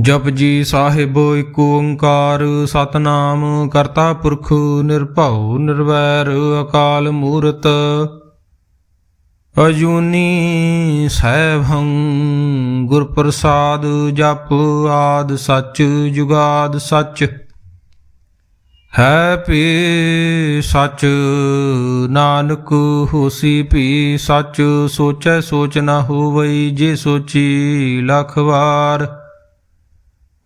ਜਪ ਜੀ ਸਾਹਿਬ ਏਕ ਓੰਕਾਰ, ਸਤਨਾਮ ਕਰਤਾ ਪੁਰਖ ਨਿਰਭਉ ਨਿਰਵੈਰ ਅਕਾਲ ਮੂਰਤ। ਅਜੂਨੀ ਸੈਭੰ ਗੁਰ ਪ੍ਰਸਾਦ ਜਪ ਆਦ ਸੱਚ ਜੁਗਾਦ ਸੱਚ। ਹੈ ਪੀ ਸੱਚ, ਨਾਨਕ ਹੋਸੀ ਪੀ ਸੱਚ, ਸੋਚੈ ਸੋਚ ਨਾ ਹੋਵਈ ਜੇ ਸੋਚੀ ਲੱਖ ਵਾਰ।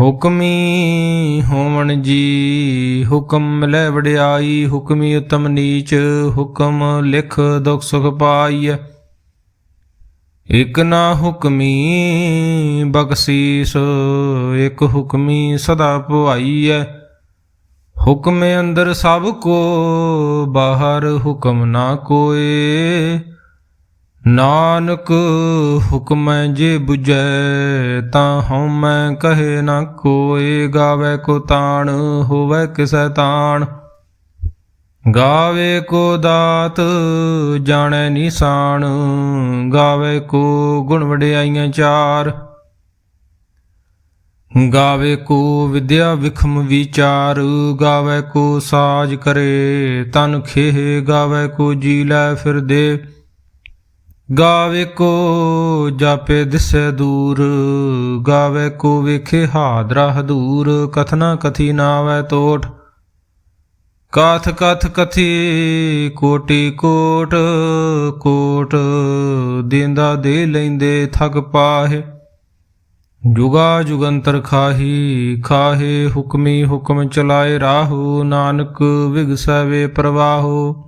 ਹੁਕਮੀ ਹੋਵਣ ਜੀ, ਹੁਕਮ ਲੈ ਵਡਿਆਈ, ਹੁਕਮੀ ਉਤਮ ਨੀਚ, ਹੁਕਮ ਲਿਖ ਦੁਖ ਸੁਖ ਪਾਈਐ ਇਕ ਨਾ ਹੁਕਮੀ ਬਖਸ਼ੀਸ, ਇਕ ਹੁਕਮੀ ਸਦਾ ਭਵਾਈਐ ਹੁਕਮੇ ਅੰਦਰ ਸਭ ਕੋ, ਬਾਹਰ ਹੁਕਮ ਨਾ ਕੋਏ। ਨਾਨਕ ਹੁਕਮੈ ਜੇ 부ਜੈ ਤਾਂ ਹਉਮੈ ਕਹੇ ਨਾ ਕੋਏ, ਗਾਵੇ ਕੋ ਤਾਣ, ਹੋਵੇ ਕਿਸੈ ਤਾਣ। ਗਾਵੇ ਕੋ ਦਾਤ, ਜਾਣੈ ਨਿਸ਼ਾਨ, ਗਾਵੇ ਕੋ ਗੁਣ ਵਡਿਆਈਆਂ ਚਾਰ। ਗਾਵੇ ਕੋ ਵਿਦਿਆ ਵਿਖਮ ਵਿਚਾਰ, ਗਾਵੇ ਕੋ ਸਾਜ ਕਰੇ, ਤਨ ਖੇਹ, ਗਾਵੇ ਕੋ ਜੀ ਲੈ ਫਿਰਦੇ। ਗਾਵੇ ਕੋ ਜਾਪੇ ਦਿਸੈ ਦੂਰ, ਗਾਵੇ ਕੋ ਵੇਖੇ ਹਾਦਰਾ ਹਦੂਰ ਕਥਨਾ ਕਥੀ ਨਾਵੈ ਤੋਟ ਕਥ ਕਥ ਕਥੀ ਕੋਟੀ ਕੋਟ ਕੋਟ ਦਿੰਦਾ ਦੇ ਲੈਂਦੇ ਥਕ ਪਾਹੇ। ਜੁਗਾ ਜੁਗੰਤਰ ਖਾਹੀ, ਖਾਹੇ ਹੁਕਮੀ ਹੁਕਮ ਚਲਾਏ ਰਾਹੂ, ਨਾਨਕ ਵਿਗਸੈ ਵੇ ਪ੍ਰਵਾਹੋ।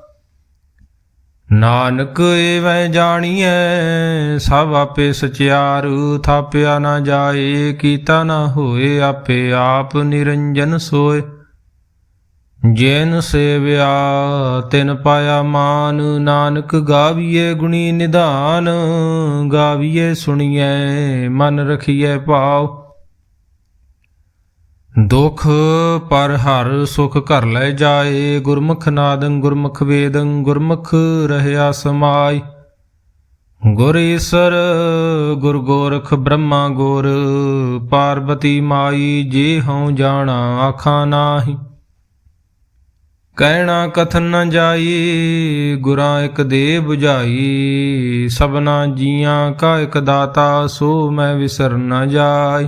ਨਾਨਕ ਏਵੈ ਜਾਣੀਐ, ਸਭ ਆਪੇ ਸਚਿਆਰ, ਥਾਪਿਆ ਨਾ ਜਾਏ, ਕੀਤਾ ਨਾ ਹੋਏ, ਆਪੇ ਆਪ ਨਿਰੰਜਨ ਸੋਏ। ਜੈਨ ਸੇਵਿਆ, ਤਿਨ ਪਾਇਆ ਮਾਨ, ਨਾਨਕ ਗਾਵੀਏ ਗੁਣੀ ਨਿਧਾਨ ਗਾਵੀਏ ਸੁਣੀਐ, ਮਨ ਰਖੀਐ ਭਾਵ ਦੁਖ ਪਰ ਹਰ ਸੁਖ ਘਰ ਲੈ ਜਾਏ, ਗੁਰਮੁਖ ਨਾਦੰ ਗੁਰਮੁਖ ਵੇਦੰ, ਗੁਰਮੁਖ ਰਹਿਆ ਸਮਾਈ। ਗੁਰ ਈਸਰ, ਗੁਰ ਗੋਰਖ ਬ੍ਰਹਮਾ ਗੁਰ, ਪਾਰਬਤੀ ਮਾਈ, ਜੇ ਹਉ ਜਾਣਾ ਆਖਾਂ ਨਾਹੀ। ਕਹਿਣਾ ਕਥਨ ਨ ਜਾਈ, ਗੁਰਾਂ ਇਕ ਦੇ 부ਝਾਈ ਸਭਨਾ ਜੀਆਂ ਕਾ ਇਕ ਦਾਤਾ, ਸੋ ਮੈਂ ਵਿਸਰ ਨ ਜਾਈ।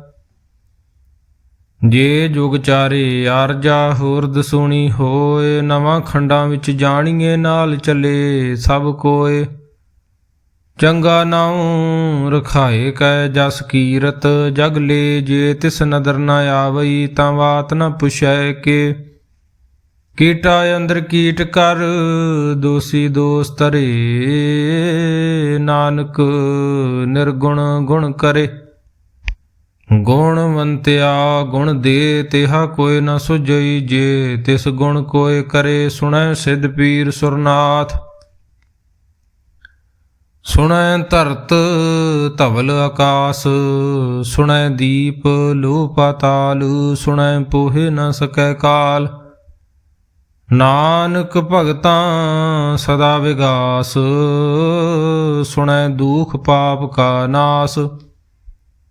ਜੇ ਜੁਗ ਚਾਰੇ ਆਰਜਾ ਹੋਰ ਦਸੂਣੀ ਹੋਏ, ਨਵਾਂ ਖੰਡਾਂ ਵਿੱਚ ਜਾਣੀਏ ਨਾਲ ਚੱਲੇ ਸਭ ਕੋਏ। ਚੰਗਾ ਨਾਉ ਰਖਾਏ ਕੈ ਜਸ ਕੀਰਤ, ਜਗ ਲੈ ਜੇ ਤਿਸ ਨਦਰ ਨਾ ਆਵਈ ਤਾਂ ਬਾਤ ਨਾ ਪੁਛੈ ਕੇ। ਕੀਟਾ ਅੰਦਰ ਕੀਟ ਕਰ, ਦੋਸੀ ਦੋਸ ਤਰੇ ਨਾਨਕ ਨਿਰਗੁਣ ਗੁਣ ਕਰੇ। ਗੁਣਵੰਤਿਆ ਗੁਣ ਦੇ ਤਿਹਾ ਕੋਈ ਨ ਸੁਝਈ ਜੇ, ਤਿਸ ਗੁਣ ਕੋਇ ਕਰੇ ਸੁਣੈ ਸਿਧ ਪੀਰ ਸੁਰਨਾਥ। ਸੁਣੈ ਧਰਤ ਧਵਲ ਆਕਾਸ, ਸੁਣੈ ਦੀਪ ਲੋ ਪਾਤਾਲ ਸੁਣੈ ਪੋਹਿ ਨ ਸਕੈ ਕਾਲ। ਨਾਨਕ ਭਗਤਾਂ ਸਦਾ ਵਿਗਾਸ, ਸੁਣੈ ਦੁਖ ਪਾਪ ਕਾ ਨਾਸ।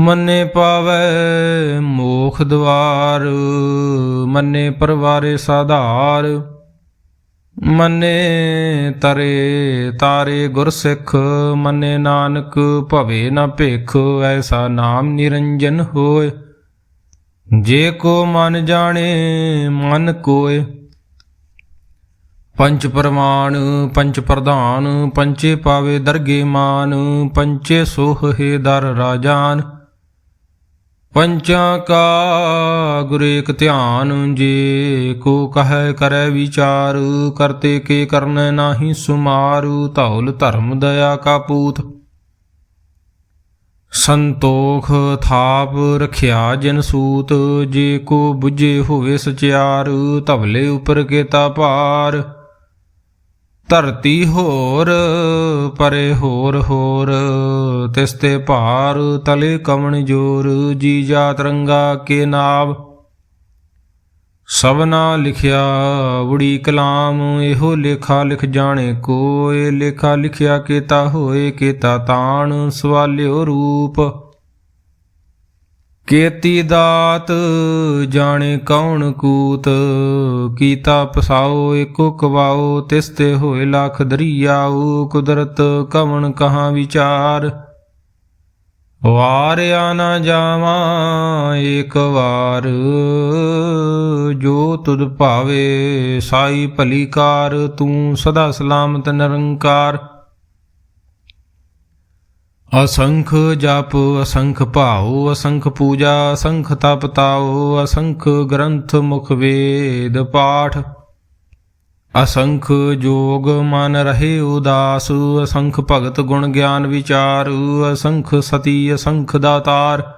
ਮੰਨੇ ਪਾਵੈ ਮੋਖ ਦਵਾਰ, ਮੰਨੇ ਪਰਵਾਰੇ ਸਾਧਾਰ, ਮੰਨੇ ਤਰੇ ਤਾਰੇ ਗੁਰਸਿੱਖ, ਮੰਨੇ ਨਾਨਕ ਭਵੇ ਨਾ ਭੇਖ, ਐਸਾ ਨਾਮ ਨਿਰੰਜਨ ਹੋਏ। ਜੇ ਕੋ ਮਨ ਜਾਣੇ, ਮਨ ਕੋਏ। ਪੰਚ ਪਰਮਾਨ ਪੰਚ ਪ੍ਰਧਾਨ, ਪੰਚੇ ਪਾਵੇ ਦਰਗੇ ਮਾਨ, ਪੰਚੇ ਸੋਹ ਹੈ ਦਰ ਰਾਜਾਨ। ਪੰਚਾਂ ਕਾ ਗੁਰ ਏਕ ਧਿਆਨ ਜੇ ਕੋ ਕਹੈ ਕਰੈ ਵਿਚਾਰ, ਕਰਤੇ ਕੇ ਕਰਨੈ ਨਾਹੀ ਸੁਮਾਰ, ਧੌਲ ਧਰਮ ਦਇਆ ਕਾ ਪੂਤ। ਸੰਤੋਖ ਥਾਪ ਰਖਿਆ ਜਨ ਸੂਤ, ਜੇ ਕੋ ਬੁਝੇ ਹੋਵੇ ਸਚਿਆਰ, ਧਵਲੇ ਉਪਰ ਕੇਤਾ ਭਾਰ। ਧਰਤੀ ਹੋਰ, ਪਰੇ ਹੋਰ ਹੋਰ। ਤਿਸ ਤੇ ਭਾਰ ਤਲੇ ਕਮਣ ਜੋਰ, ਜੀ ਜਾ ਰੰਗਾ ਕੇ ਨਾਵ। ਸਭਨਾ ਲਿਖਿਆ ਬੁੜੀ ਕਲਾਮ, ਇਹੋ ਲੇਖਾ ਲਿਖ ਜਾਣੇ ਕੋਏ। ਲੇਖਾ ਲਿਖਿਆ ਕੀਤਾ ਹੋਏ, ਕੀਤਾ ਤਾਣ, ਸਵਾਲਿਓ ਰੂਪ। ਕੀਤੀ ਦਾਤ, ਜਾਣੇ ਕੌਣ ਕੂਤ? ਕੀਤਾ ਪਸਾਓ, ਏਕੋ ਕਵਾਓ, ਤਿਸ ਤੇ ਹੋਏ ਲੱਖ ਦਰੀਆਉ ਕੁਦਰਤ ਕਵਣ ਕਹਾਂ ਵਿਚਾਰ? ਵਾਰਿਆ ਨਾ ਜਾਵਾਂ ਏਕ ਵਾਰ, ਜੋ ਤੁਧ ਭਾਵੇ, ਸਾਈ ਭਲੀ ਕਾਰ, ਤੂੰ ਸਦਾ ਸਲਾਮਤ ਨਿਰੰਕਾਰ। ਅਸੰਖ ਜਪ, ਅਸੰਖ ਭਾਉ, ਅਸੰਖ ਪੂਜਾ, ਅਸੰਖ ਤਪ ਤਾਉ, ਅਸੰਖ ਗ੍ਰੰਥ ਮੁਖ ਵੇਦ ਪਾਠ। ਅਸੰਖ ਜੋਗ ਮਨ ਰਹੇ ਉਦਾਸ, ਅਸੰਖ ਭਗਤ ਗੁਣ ਗਿਆਨ ਵਿਚਾਰ, ਅਸੰਖ ਸਤੀ, ਅਸੰਖ ਦਾਤਾਰ।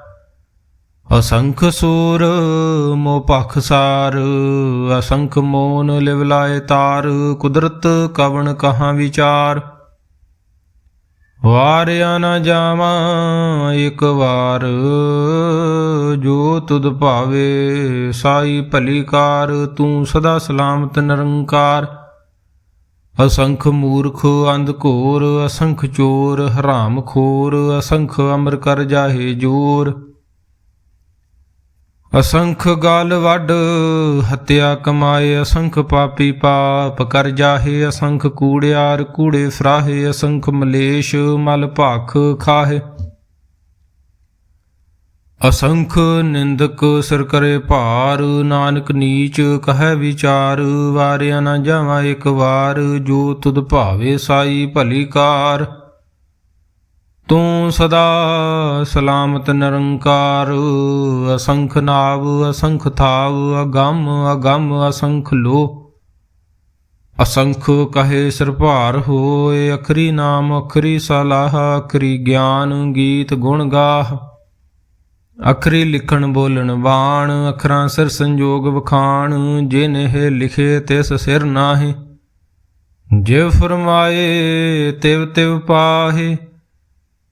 ਅਸੰਖ ਸੂਰ, ਮੋ ਪਖਸਾਰ ਅਸੰਖ ਮੋਨ ਲਿਵਲਾਏ ਤਾਰ, ਕੁਦਰਤ ਕਵਣ ਕਹਾਂ ਵਿਚਾਰ। ਵਾਰਿਆ ਨਾ ਜਾਵਾਂ, ਇੱਕ ਵਾਰ ਜੋ ਤੁਧ ਭਾਵੇ ਸਾਈ ਭਲੀ ਕਾਰ ਤੂੰ ਸਦਾ ਸਲਾਮਤ ਨਿਰੰਕਾਰ। ਅਸੰਖ ਮੂਰਖ ਅੰਧ ਘੋਰ, ਅਸੰਖ ਚੋਰ, ਹਰਾਮ ਖੋਰ, ਅਸੰਖ ਅਮਰ ਕਰ ਜਾਹੇ ਜੋਰ। ਅਸੰਖ ਗਾਲ ਵੱਡ ਹਤਿਆ ਕਮਾਏ ਅਸੰਖ ਪਾਪੀ ਪਾਪ, ਕਰ ਜਾਹੇ ਅਸੰਖ ਕੂੜਿਆਰ, ਕੂੜੇ ਫਰਾਹੇ ਅਸੰਖ ਮਲੇਸ਼, ਮਲ ਭਾਖ ਖਾਹੇ। ਅਸੰਖ ਨਿੰਦਕ ਸਿਰ ਕਰੇ ਭਾਰ, ਨਾਨਕ ਨੀਚ ਕਹੈ ਵਿਚਾਰ, ਵਾਰਿਆ ਨਾ ਜਾਵਾਂ ਇੱਕ ਵਾਰ, ਜੋ ਤੁਧ ਭਾਵੇ ਸਾਈ ਭਲੀ ਕਾਰ। ਤੂੰ ਸਦਾ ਸਲਾਮਤ ਨਿਰੰਕਾਰ, ਅਸੰਖ ਨਾਵ, ਅਸੰਖ ਥਾਵ, ਅਗੰਮ ਅਗੰਮ ਅਸੰਖ ਲੋ ਅਸੰਖ ਕਹੇ ਸਿਰ ਭਾਰ ਹੋਏ, ਅਖਰੀ ਨਾਮ, ਅਖਰੀ ਸਲਾਹ, ਅਖਰੀ ਗਿਆਨ, ਗੀਤ ਗੁਣ ਗਾਹ। ਅਖਰੀ ਲਿਖਣ ਬੋਲਣ ਬਾਣ, ਅਖਰਾਂ ਸਿਰ ਸੰਜੋਗ ਵਖਾਣ, ਜਿਨ ਲਿਖੇ ਤਿਸ ਸਿਰ ਨਾਹੀ। ਜਿਵ ਫਰਮਾਏ, ਤਿਵ ਤਿਵ ਪਾਹੇ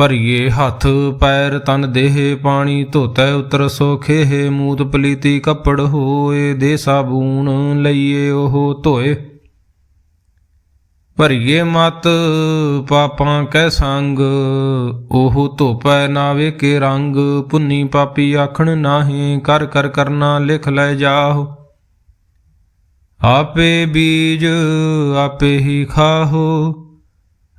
ਭਰੀਏ ਹੱਥ, ਪੈਰ ਤਨ ਦੇਹ, ਪਾਣੀ ਧੋਤੈ ਉਤਰ ਸੋਖੇ ਮੂਤ ਪਲੀਤੀ ਕੱਪੜ ਹੋਏ, ਦੇ ਸਾਬੂਨ ਲਈਏ ਉਹ ਧੋਏ। ਭਰੀਏ ਮਤ, ਪਾਪਾਂ ਕੈ ਸੰਗ, ਉਹ ਧੋਪੈ ਨਾ ਵੇਖੇ ਰੰਗ, ਪੁੰਨੀ ਪਾਪੀ ਆਖਣ ਨਾਹੀ, ਕਰ ਕਰ ਕਰਨਾ ਲਿਖ ਲੈ ਜਾਓ ਆਪੇ ਬੀਜ, ਆਪੇ ਹੀ ਖਾਹੋ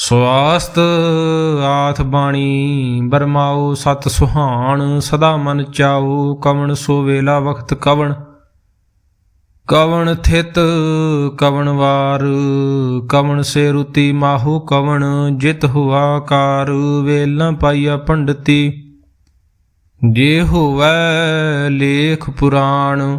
ਸਵਾਸਤ ਆਥ ਬਾਣੀ ਬਰਮਾਓ ਸਤ ਸੁਹਾਣ, ਸਦਾ ਮਨ ਚਾਓ ਕਵਣ ਸੋ ਵੇਲਾ ਵਖਤ ਕਵਣ। ਕਵਣ ਥਿਤ, ਕਵਣ ਵਾਰ, ਕਵਣ ਸੇ ਰੁਤੀ ਮਾਹੂ ਕਵਣ, ਜਿਤ ਹੁਆ ਕਾਰ, ਵੇਲਾਂ ਪਾਈਆ ਪੰਡਤੀ। ਜੇ ਹੋਵੈ ਲੇਖ ਪੁਰਾਣ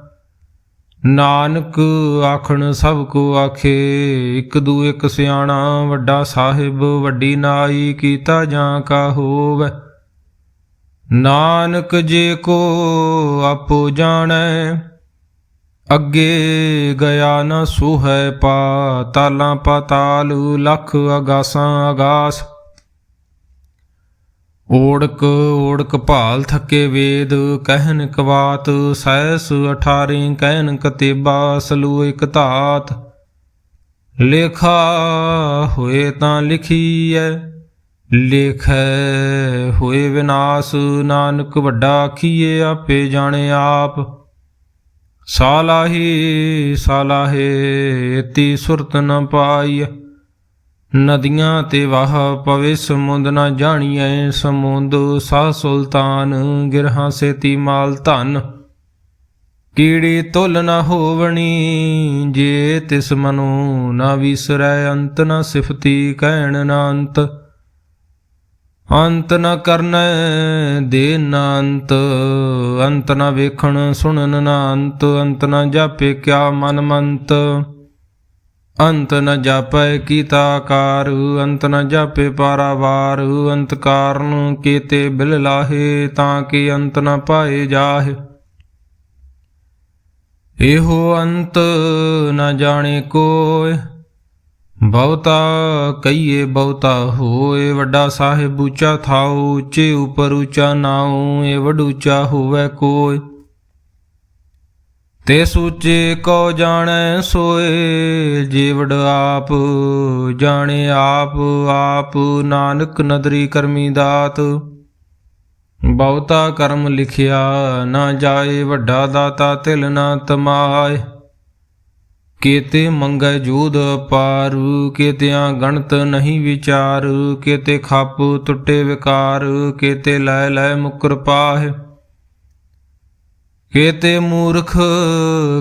ਨਾਨਕ ਆਖਣ ਸਭ ਕੋ ਆਖੇ, ਇਕ ਦੂ ਇਕ ਸਿਆਣਾ, ਵੱਡਾ ਸਾਹਿਬ, ਵੱਡੀ ਨਾਈ, ਕੀਤਾ ਜਾਂ ਕਾ ਹੋਵੇ? ਨਾਨਕ ਜੇ ਕੋ ਆਪੋ ਜਾਣੈ, ਅੱਗੇ ਗਿਆ ਨਾ ਸੁਹੈ ਪਾ, ਤਾਲਾਂ ਪਾਤਾਲ ਲਖ ਅਗਾਸਾਂ ਅਗਾਸ। ਓੜਕ ਓੜਕ ਭਾਲ ਥੱਕੇ ਵੇਦ, ਕਹਿਨ ਕਵਾਤ ਸੈਸ 18 ਕਹਿਨ ਕਤੇਬਾ ਸਲੂ ਇਕ ਧਾਤ। ਲੇਖਾ ਹੋਏ ਤਾਂ ਲਿਖੀਐ, ਲੇਖੈ ਹੋਏ ਵਿਨਾਸ਼, ਨਾਨਕ ਵੱਡਾ ਆਖੀਏ ਆਪੇ ਜਾਣੇ ਆਪ। ਸਾਲਾਹੀ, ਸਾਲਾਹੇ, ਤੀ ਸੁਰਤ ਨ ਪਾਈਐ। ਨਦੀਆਂ ਤੇ ਵਾਹ ਪਵੇ ਸਮੁੰਦ ਨਾ ਜਾਣੀਐ ਸਮੁੰਦ ਸਾ ਸੁਲਤਾਨ, ਗਿਰਹਾਂ ਸੇਤੀ ਮਾਲ ਧਨ। ਕੀੜੀ ਤੁਲ ਨਾ ਹੋਵਣੀ, ਜੇ ਤਿਸ ਮਨੋ ਨਾ ਵਿਸਰੈ, ਅੰਤ ਨਾ ਸਿਫਤੀ ਕਹਿਣ ਨਾ ਅੰਤ। ਅੰਤ ਨ ਕਰਨੈ ਦੇ ਨਾ ਅੰਤ ਅੰਤ ਨ ਵੇਖਣ ਸੁਣਨ ਨਾ ਅੰਤ ਅੰਤ ਨ ਜਾਪੇ ਕਿਆ ਮਨ ਮੰਤ। ਅੰਤ ਨ ਜਾਪੈ ਕੀਤਾ ਆਕਾਰ, ਅੰਤ ਨ ਜਾਪੇ ਪਾਰਾਵਾਰ, ਅੰਤ ਕਾਰਨ ਕੀਤੇ ਬਿਲ ਲਾਹੇ, ਤਾਂ ਕਿ ਅੰਤ ਨ ਪਾਏ ਜਾਹੇ। ਇਹੋ ਅੰਤ ਨ ਜਾਣੇ ਕੋਇ ਬਹੁਤਾ ਕਈਏ ਬਹੁਤਾ ਹੋਏ। ਵੱਡਾ ਸਾਹਿਬ ਉੱਚਾ ਥਾਉ, ਉੱਚੇ ਉਪਰ ਉੱਚਾ ਨਾਉ, ਇਹ ਵਡ ਉੱਚਾ ਹੋਵੇ ਕੋਇ ਤੇ ਸੂਚੇ ਕੋ ਜਾਣੈ ਸੋਏ, ਜੀਵੜ ਆਪ ਜਾਣੇ ਆਪ ਆਪ ਨਾਨਕ ਨਦਰੀ ਕਰਮੀ ਦਾਤ। ਬਹੁਤਾ ਕਰਮ ਲਿਖਿਆ ਨਾ ਜਾਏ, ਵੱਡਾ ਦਾਤਾ ਤਿਲ ਨਾ ਤਮਾਏ। ਕੀਤੇ ਮੰਗੈ ਜੂਦ ਪਾਰ, ਕੀਤਿਆਂ ਗਣਤ ਨਹੀਂ ਵਿਚਾਰ, ਕੀਤੇ ਖੱਪ ਟੁੱਟੇ ਵਿਕਾਰ, ਕੀਤੇ ਲੈ ਲੈ ਮੁਕਰ ਪਾਹੇ। ਕੇਤੇ ਮੂਰਖ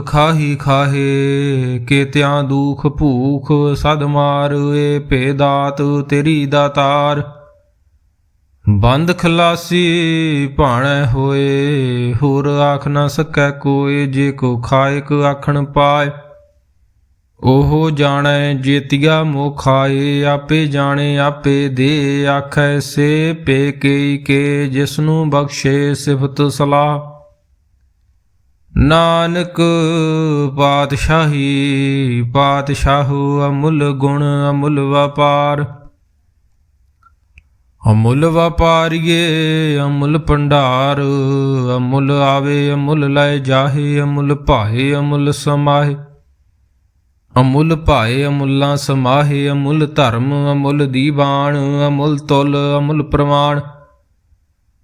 ਖਾਹੀ ਖਾਹੇ, ਕੇਤਿਆਂ ਦੁਖ ਭੂਖ ਸਦ ਮਾਰ, ਏ ਭੇਦਾਤ ਤੇਰੀ ਦਾਤਾਰ ਬੰਦ ਖਲਾਸੀ ਭਾਣੈ ਹੋਏ, ਹੋਰ ਆਖ ਨਾ ਸਕੈ ਕੋਏ, ਜੇ ਕੋ ਖਾਇਕ ਆਖਣ ਪਾਏ। ਉਹ ਜਾਣੈ ਜੇਤੀਆ ਮੋਖਾਏ, ਆਪੇ ਜਾਣੇ ਆਪੇ ਦੇ, ਆਖੈ ਸੇ ਪੇ ਕੇਈ ਕੇ, ਜਿਸਨੂੰ ਬਖਸ਼ੇ ਸਿਫਤ ਸਲਾਹ। ਨਾਨਕ ਪਾਤਸ਼ਾਹੀ, ਪਾਤਸ਼ਾਹੂ ਅਮੁੱਲ ਗੁਣ, ਅਮੁੱਲ ਵਪਾਰ। ਅਮੁੱਲ ਵਪਾਰੀਏ, ਅਮੁੱਲ ਭੰਡਾਰ। ਅਮੁੱਲ ਆਵੇ, ਅਮੁੱਲ ਲੈ ਜਾਹੇ, ਅਮੁੱਲ ਭਾਏ, ਅਮੁੱਲ ਸਮਾਹੇ। ਅਮੁੱਲ ਭਾਏ, ਅਮੁੱਲਾ ਸਮਾਹੇ, ਅਮੁੱਲ ਧਰਮ, ਅਮੁੱਲ ਦੀਵਾਨ, ਅਮੁੱਲ ਤੁਲ, ਅਮੁੱਲ ਪ੍ਰਮਾਣ।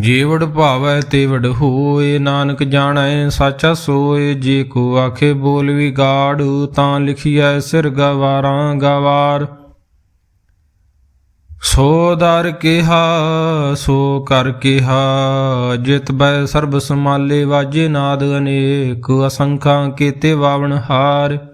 ਜੀਵੜ ਭਾਵੈ ਤੇਵੜ ਹੋਏ, ਨਾਨਕ ਜਾਣੈ ਸਾਚਾ ਸੋਏ, ਜੇ ਕੋ ਆਖੇ ਬੋਲ ਵੀ ਗਾੜ ਤਾਂ ਲਿਖੀਐ ਸਿਰ ਗਵਾਰਾਂ ਗਵਾਰ। ਸੋ ਦਰ ਕਿਹਾ, ਸੋ ਕਰ ਕਿਹਾ, ਜਿਤ ਬੈ ਸਰਬ ਸਮਾਲੇ ਵਾਜੇ ਨਾਦ ਅਨੇਕ, ਅਸੰਖਾਂ ਕੀਤੇ ਵਾਵਣ ਹਾਰ।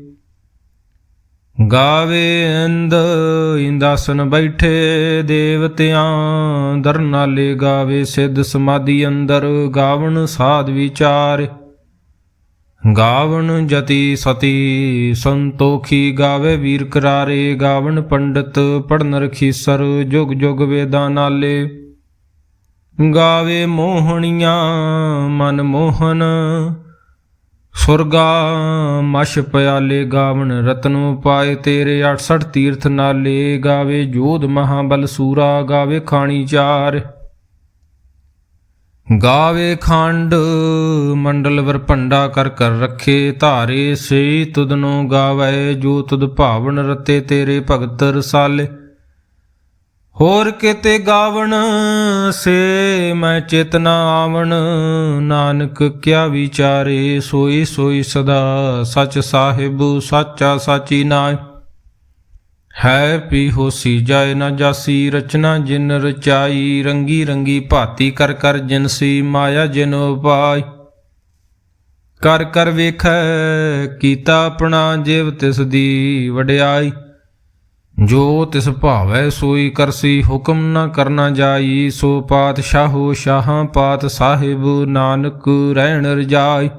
ਗਾਵੇ ਇੰਦ ਇੰਦਾਸਨ ਬੈਠੇ ਦੇਵਤਿਆਂ, ਦਰਨਾਲੇ ਗਾਵੇ ਸਿੱਧ ਸਮਾਧੀ ਅੰਦਰ, ਗਾਵਣ ਸਾਧ ਵਿਚਾਰ। ਗਾਵਣ ਜਤੀ ਸਤੀ ਸੰਤੋਖੀ ਗਾਵੇ ਵੀਰ ਕਰਾਰੇ, ਗਾਵਣ ਪੰਡਤ ਪੜਨ ਰਖੀਸਰ, ਜੁਗ ਜੁਗ ਵੇਦਾਂ ਨਾਲੇ। ਗਾਵੇ ਮੋਹਣੀਆਂ, ਮਨ ਮੋਹਨ ਸੁਰਗਾ ਮਸ਼ ਪਿਆਲੇ ਗਾਵਣ, ਰਤਨੋ ਪਾਏ ਤੇਰੇ 68 ਤੀਰਥ ਨਾਲੇ, ਗਾਵੇ ਜੋਧ ਮਹਾਬਲ ਸੂਰਾ, ਗਾਵੇ ਖਾਣੀ ਚਾਰ। ਗਾਵੇ ਖੰਡ, ਮੰਡਲ ਵਰਭੰਡਾ ਕਰ ਕਰ ਰੱਖੇ, ਧਾਰੇ ਸੇ ਤੁਧਨੋ ਗਾਵੇ, ਜੋ ਤੁਦ ਭਾਵਨ ਰਤੇ ਤੇਰੇ ਭਗਤ ਰਸਾਲੇ। ਹੋਰ ਕਿਤੇ ਗਾਵਣ, ਸੇ ਮੈਂ ਚੇਤਨਾ ਆਵਣ। ਨਾਨਕ ਕਿਆ ਵਿਚਾਰੇ, ਸੋਈ ਸੋਈ ਸਦਾ ਸਚ ਸਾਹਿਬ, ਸਾਚਾ ਸਾਚੀ ਨਾਇ ਹੈ ਪੀ ਹੋਸੀ ਜਾਏ ਨਾ ਜਾਸੀ, ਰਚਨਾ ਜਿਨ ਰਚਾਈ, ਰੰਗੀ ਰੰਗੀ ਭਾਤੀ ਕਰ ਕਰ ਜਿਨਸੀ ਮਾਇਆ ਜਿਨ ਉਪਾਈ। ਕਰ ਕਰ ਵੇਖੈ, ਕੀਤਾ ਆਪਣਾ ਜਿਵ ਤਿਸ ਦੀ ਵਡਿਆਈ। ਜੋ ਤਿਸ ਭਾਵੈ ਸੋਈ ਕਰਸੀ ਹੁਕਮ ਨਾ ਕਰਨਾ ਜਾਈ, ਸੋ ਪਾਤਸ਼ਾਹੋ ਸ਼ਾਹਾਂ ਪਾਤ ਸਾਹਿਬ ਨਾਨਕ ਰਹਿਣ ਰਜਾਈ।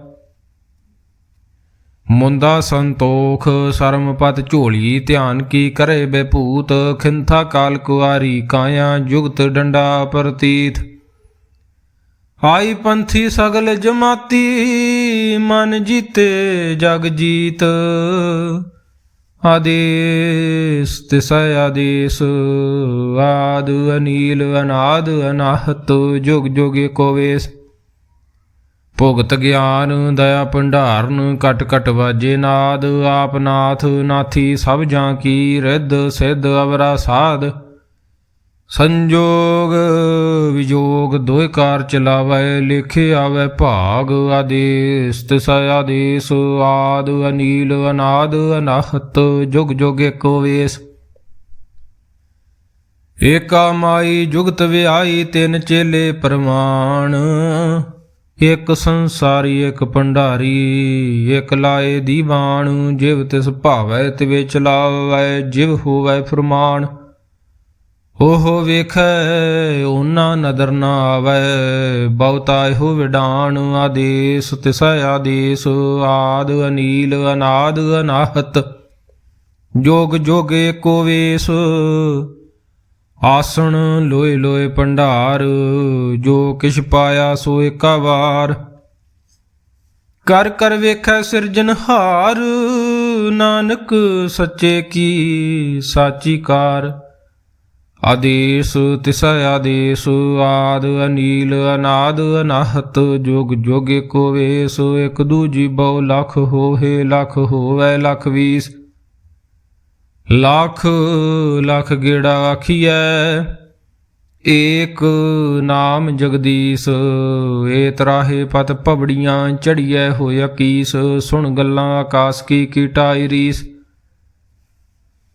ਮੁੰਦਾ ਸੰਤੋਖ ਸਰਮਪਤ ਝੋਲੀ, ਧਿਆਨ ਕੀ ਕਰੇ ਬੇਭੂਤ, ਖਿੰਥਾ ਕਾਲ ਕੁਆਰੀ, ਕਾਇਆ ਜੁਗਤ ਡੰਡਾ ਪ੍ਰਤੀਤ। ਆਈ ਪੰਥੀ ਸਗਲ ਜਮਾਤੀ, ਮਨ ਜੀਤੇ ਜਗ ਜੀਤ। ਆਦੇਸ, ਤਿਸੈ ਆਦੇਸ, ਆਦ ਅਨੀਲ, ਅਨਾਦ ਅਨਾਹਤ, ਜੁਗ ਜੁਗ ਏਕੋ ਵੇਸ। ਭੁਗਤ ਗਿਆਨ, ਦਇਆ ਭੰਡਾਰਨ, ਕਟ ਕਟ ਵਾਜੇ ਨਾਦ, ਆਪ ਨਾਥ, ਨਾਥੀ ਸਭ ਜਾਂ ਕੀ, ਰਿੱਧ, ਸਿੱਧ, ਅਵਰਾ ਸਾਧ। ਸੰਜੋਗ ਵਿਜੋਗ ਦੋਇ ਕਾਰ ਚਲਾਵੇ, ਲਿਖੇ ਆਵੇ ਭਾਗ ਆਦੇਸ ਤਿਸ ਆਦੇਸ ਆਦ ਅਨੀਲ, ਅਨਾਦ ਅਨਾਹਤ, ਜੁਗ ਜੁਗ ਏਕੋ ਵੇਸ। ਏਕਾ ਮਾਈ ਜੁਗਤ ਵਿਆਈ, ਤਿੰਨ ਚੇਲੇ ਪ੍ਰਮਾਣ। ਇਕ ਸੰਸਾਰੀ ਇਕ ਭੰਡਾਰੀ ਇਕ ਲਾਏ ਦੀਵਾਨ। ਜਿਵ ਤਿਸ ਭਾਵੈ, ਤਿਵੇ ਚਲਾਵੈ, ਜਿਵ ਹੋਵੈ ਫਰਮਾਨ। ਉਹ ਵੇਖੈ ਉਹਨਾਂ ਨਦਰ ਨਾ ਆਵੈ। ਬਹੁਤਾ ਇਹੋ ਵਿਡਾਨ ਆਦੇਸ, ਤਿਸੈ ਆਦੇਸ, ਆਦ ਅਨੀਲ, ਅਨਾਦ ਅਨਾਹਤ। ਜੋਗ ਜੋਗੇ ਏਕੋ ਵੇਸ, ਆਸਣ ਲੋਏ ਲੋਏ ਭੰਡਾਰ। ਜੋ ਕਿਛ ਪਾਇਆ ਸੋ ਏਕਾ ਵਾਰ। ਕਰ ਕਰ ਵੇਖੈ ਸਿਰਜਨਹਾਰ ਨਾਨਕ ਸੱਚੇ ਕੀ, ਸਾਚੀ ਕਾਰ। ਆਦੇਸ ਤਿਸੈ ਆਦੇਸ, ਆਦ ਅਨੀਲ, ਅਨਾਦ ਅਨਾਹਤ, ਜੋਗ ਜੋਗੇ ਕੋ ਵੇਸ, ਇਕ ਦੂਜੀ ਬਹੁ ਲਖ ਹੋਏ ਲਖ ਹੋਵੇ, ਲਖ ਵੀਸ। ਲੱਖ ਲੱਖ ਗੇੜਾ ਆਖੀਐ, ਏਕ ਨਾਮ ਜਗਦੀਸ਼, ਏ ਤਰਾਹੇ ਪਤ ਪਵੜੀਆਂ ਚੜੀਐ ਹੋਇ ਅਕੀਸ, ਸੁਣ ਗੱਲਾਂ ਆਕਾਸ ਕੀ ਕੀਟਾਈ ਰੀਸ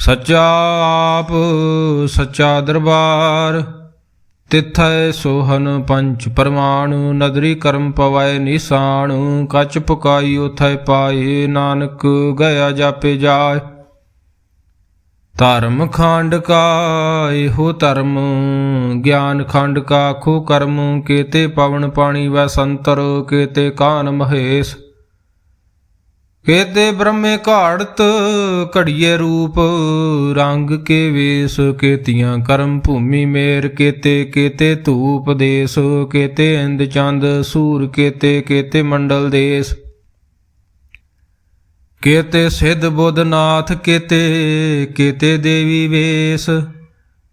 ਸੱਚਾ ਆਪ, ਸੱਚਾ ਦਰਬਾਰ, ਤਿਥੈ ਸੋਹਨ ਪੰਚ ਪਰਮਾਣੂ, ਨਦਰੀ ਕਰਮ ਪਵੈ ਨਿਸ਼ਾਨ, ਕਚ ਪੁਕਾਈ ਉਥੈ ਪਾਏ, ਨਾਨਕ ਗਿਆ ਜਾਪੇ ਜਾਏ। ਧਰਮ ਖੰਡ ਕਾ ਇਹੋ ਧਰਮ, ਗਿਆਨ ਖੰਡ ਕਾ ਖੋ ਕਰਮ, ਕੇਤੇ ਪਵਨ ਪਾਣੀ ਵੈ ਸੰਤਰ, ਕੇਤੇ ਕਾਨ ਮਹੇਸ਼। ਕੇਤੇ ਬ੍ਰਹਮੇ ਘਾੜਤ ਘੜੀਏ ਰੂਪ, ਰੰਗ ਕੇ ਵੇਸ ਕੇਤੀਆਂ, ਕਰਮ ਭੂਮੀ ਮੇਰ ਕੇਤੇ ਕੇਤੇ ਧੂਪ ਦੇਸ, ਕੇਤੇ ਇੰਦ ਚੰਦ, ਸੂਰ ਕੇਤੇ ਕੇਤੇ ਮੰਡਲ ਦੇਸ। ਕੇਤੇ ਸਿੱਧ ਬੁੱਧਨਾਥ, ਕੇਤੇ ਕੇਤੇ ਦੇਵੀ ਵੇਸ।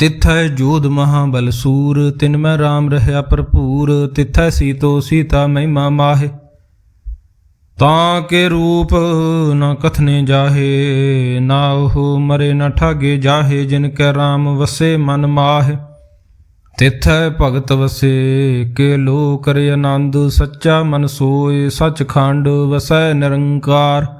ਤਿਥੈ ਜੋਧ ਮਹਾਬਲ ਸੂਰ, ਤਿਨ ਮੈਂ RAM ਰਹਿਆ ਭਰਪੂਰ, ਤਿਥੈ ਸੀਤੋ ਸੀਤਾ ਮਹਿਮਾ ਮਾਹੇ। ਤਾਂ ਕੇ ਰੂਪ ਨਾ ਕਥਨੇ ਜਾਹੇ, ਨਾ ਉਹ ਮਰੇ ਨਾ ਠਾਗੇ ਜਾਹੇ, ਜਿਨ ਕੈ RAM ਵਸੇ ਮਨ ਮਾਹੇ। ਤਿਥੈ ਭਗਤ ਵਸੇ, ਕੇ ਲੋ ਕਰੇ ਆਨੰਦ, ਸੱਚਾ ਮਨ ਸੋਏ, ਸਚਖੰਡ ਵਸੈ ਨਿਰੰਕਾਰ।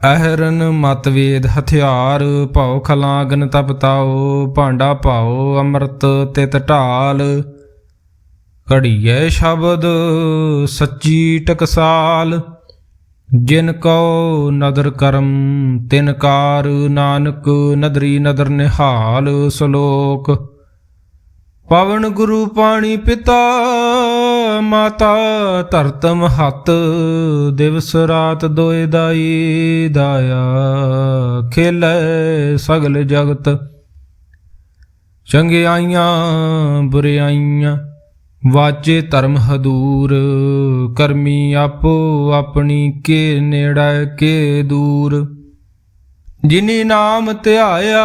ਅਹਰਨ ਮਤਵੇਦ ਹਥਿਆਰ, ਭਉ ਖਲਾਗਨ ਤਪਤਾਓ ਭਾਂਡਾ ਭਾਓ ਅੰਮ੍ਰਿਤ ਤਿਤ ਢਾਲ। ਘੜੀਏ ਸ਼ਬਦ ਸੱਚੀ ਟਕਸਾਲ, ਜਿਨ ਕਉ ਨਦਰ ਕਰਮ ਤਿਨ ਕਾਰ, ਨਾਨਕ ਨਦਰੀ ਨਦਰ ਨਿਹਾਲ, ਸ਼ਲੋਕ। ਪਵਨ ਗੁਰੂ ਪਾਣੀ ਪਿਤਾ, ਮਾਤਾ ਧਰਤਮ ਹੱਤ ਦਿਵਸ ਰਾਤ ਦੋਇ ਦਾਈ ਦਾਇਆ, ਖੇਲੇ ਸਗਲ ਜਗਤ। ਚੰਗਿਆਈਆਂ ਬੁਰਿਆਈਆਂ ਵਾਜੇ ਧਰਮ ਹਦੂਰ, ਕਰਮੀ ਆਪੋ ਆਪਣੀ ਕੇ ਨੇੜਾ ਕੇ ਦੂਰ। ਜਿਨੀ ਨਾਮ ਧਿਆਇਆ